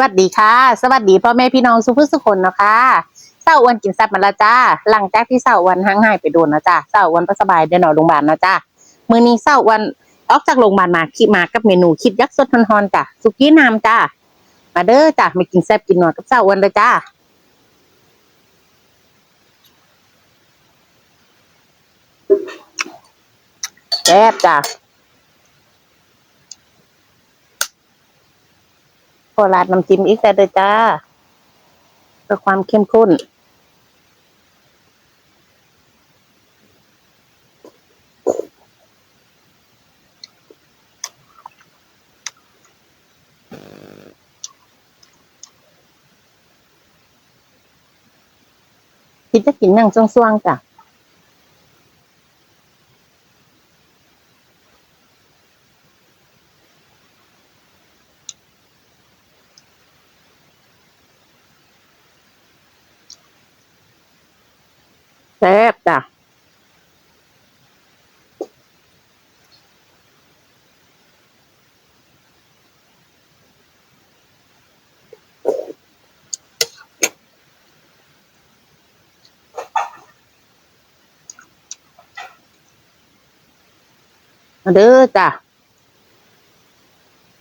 วัสดีค่ะ สวัสดีพ่อแม่พี่น้องสุภุสุคนนะคะเศร้าวันกินแซ่บมาล้วจ้า หลังจากที่เศร้าวันห่างหายไปโดนนะจ้าเศร้าวันประสบายเดินออกโรงพยาบาลนะจ้ามื้อนี้เศร้าวันออกจากโรงพยาบาลมาคิดมากับเมนูคิดยักษ์สดฮอนๆจ้ะสุกี้น้ำจ้ามาเด้อจ้ามากินแซ่บกินหนวดกับเศร้าวันเลยจ้าแซ่บจ้า อราดน้ำจิ้มอีกแต่เด้อจ้าเพื่อความเข้มข้น คิดจะกินนั่งช่วงๆจ้ะ แซ่บจ้ะเด้อจ้ะ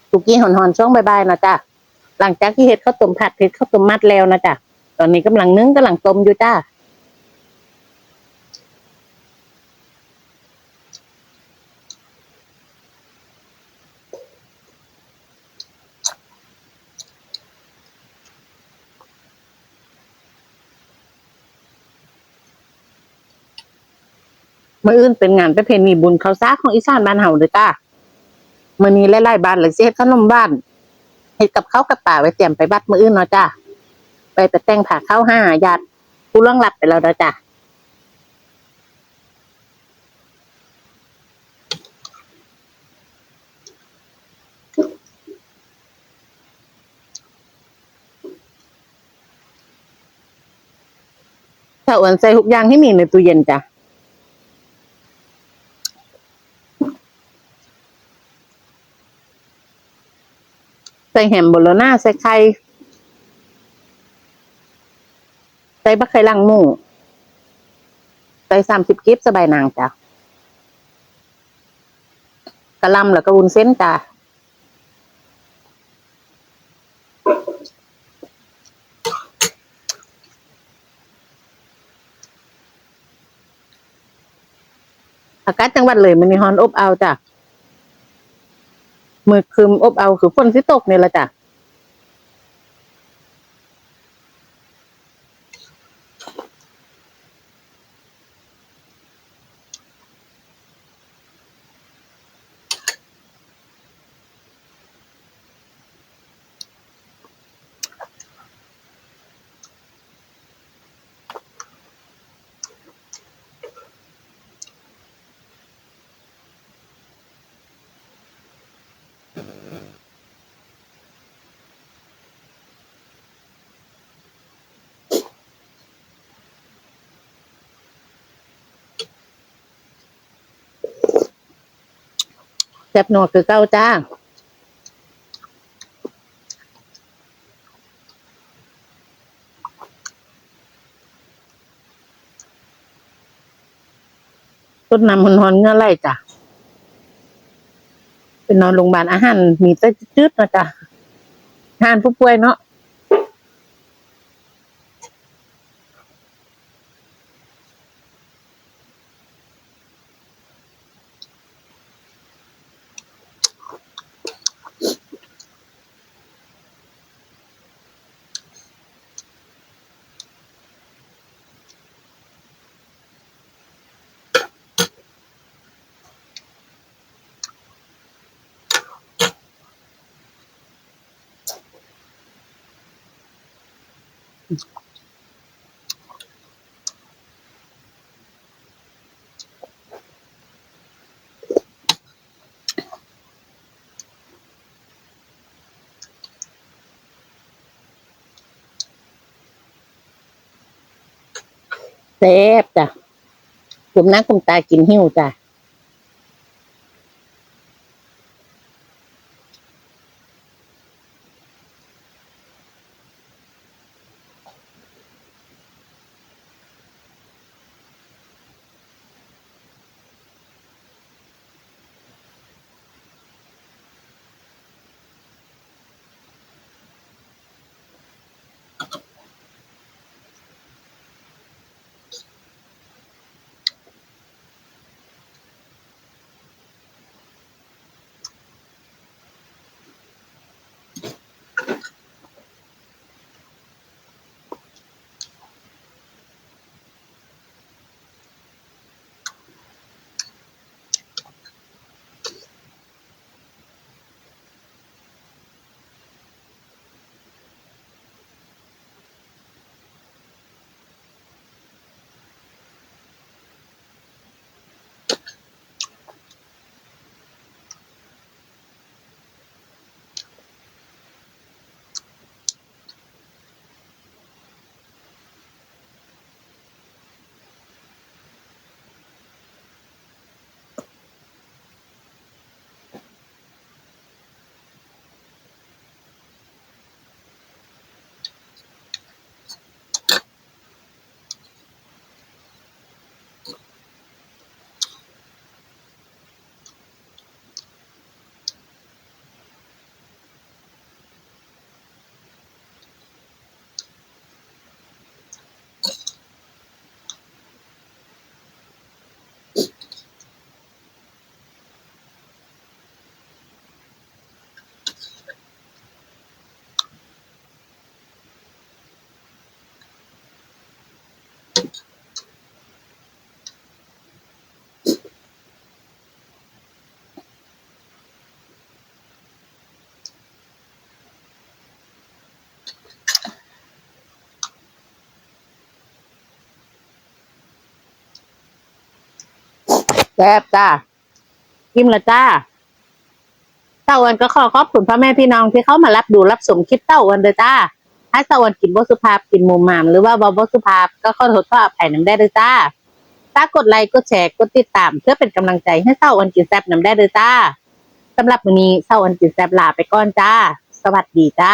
สุกี้หอนๆช่วงบายๆนะจ้ะหลังจากที่เฮ็ดข้าวต้มผัดเฮ็ดข้าวต้มมัดแล้วนะจ้ะตอนนี้กำลังนึ่งกำลังต้มอยู่จ้า มื่ออื่นเป็นงานประเพณีบุญข้าวสาของอีสานบ้านเฮาเด้อจ้ามื้อนี้หลายๆบ้านเลยสิเฮ็ดขนมบ้านเฮ็ดกับข้าวกับป่าไว้เตรียมไปบัดมื้ออื่นเนาะจ้าไปไปแต่งผ้าข้าวห้าญาติผู้ล่วงลับไปแล้วเด้อจ้าถ้าอ้วนใส่ทุกอย่างที่มีในตู้เย็นจ้ะ ส่แฮมโบโลน่าใส่ไข่ใส่บะไข่ลังหมูใส่สามสิบกิฟสบายนางจ้ะกะลำแล้วก็วุ้นเส้นจ้ะอากาศจังหวัดเลยมันมีฮอนอบเอาจ้ะ มือคืมอบเอาคือฝนสิตกเนี่ยละจ้ะ ซ่บนัวคือเก้าจ้าต้นน้ำหอนๆเงื่อไล่จ้ะเป็นนอนโรงพยาบาลอาหารมีแต่จืดนะจ้ะทาหารผู้ป่วยเนาะ แซ่บจ้ะกลุ่มหน้ากลุ่มตากินหิ้วจ้ะ แซ่บจ้ากิมละจ้าเต้าอ้วนก็ขอขอบคุณพ่อแม่พี่น้องที่เข้ามารับดูรับชมคลิปเต้าอ้วนเด้อจ้าถ้าเต้าอ้วนกินบสุภาพกินมูหมาม หรือว่าบ่บ่สุภาพก็ขอโทษขออภัยน้ำได้เด้อจ้าถ้ากดไลค์กดแชร์กดติดตาม เพื่อเป็นกำลังใจให้เต้าอ้วนกินแซ่บน้ำได้เด้อจ้าสำหรับวันนี้เต้าอ้วนกินแซ่บลาไปก่อนจ้า สวัสดีจ้า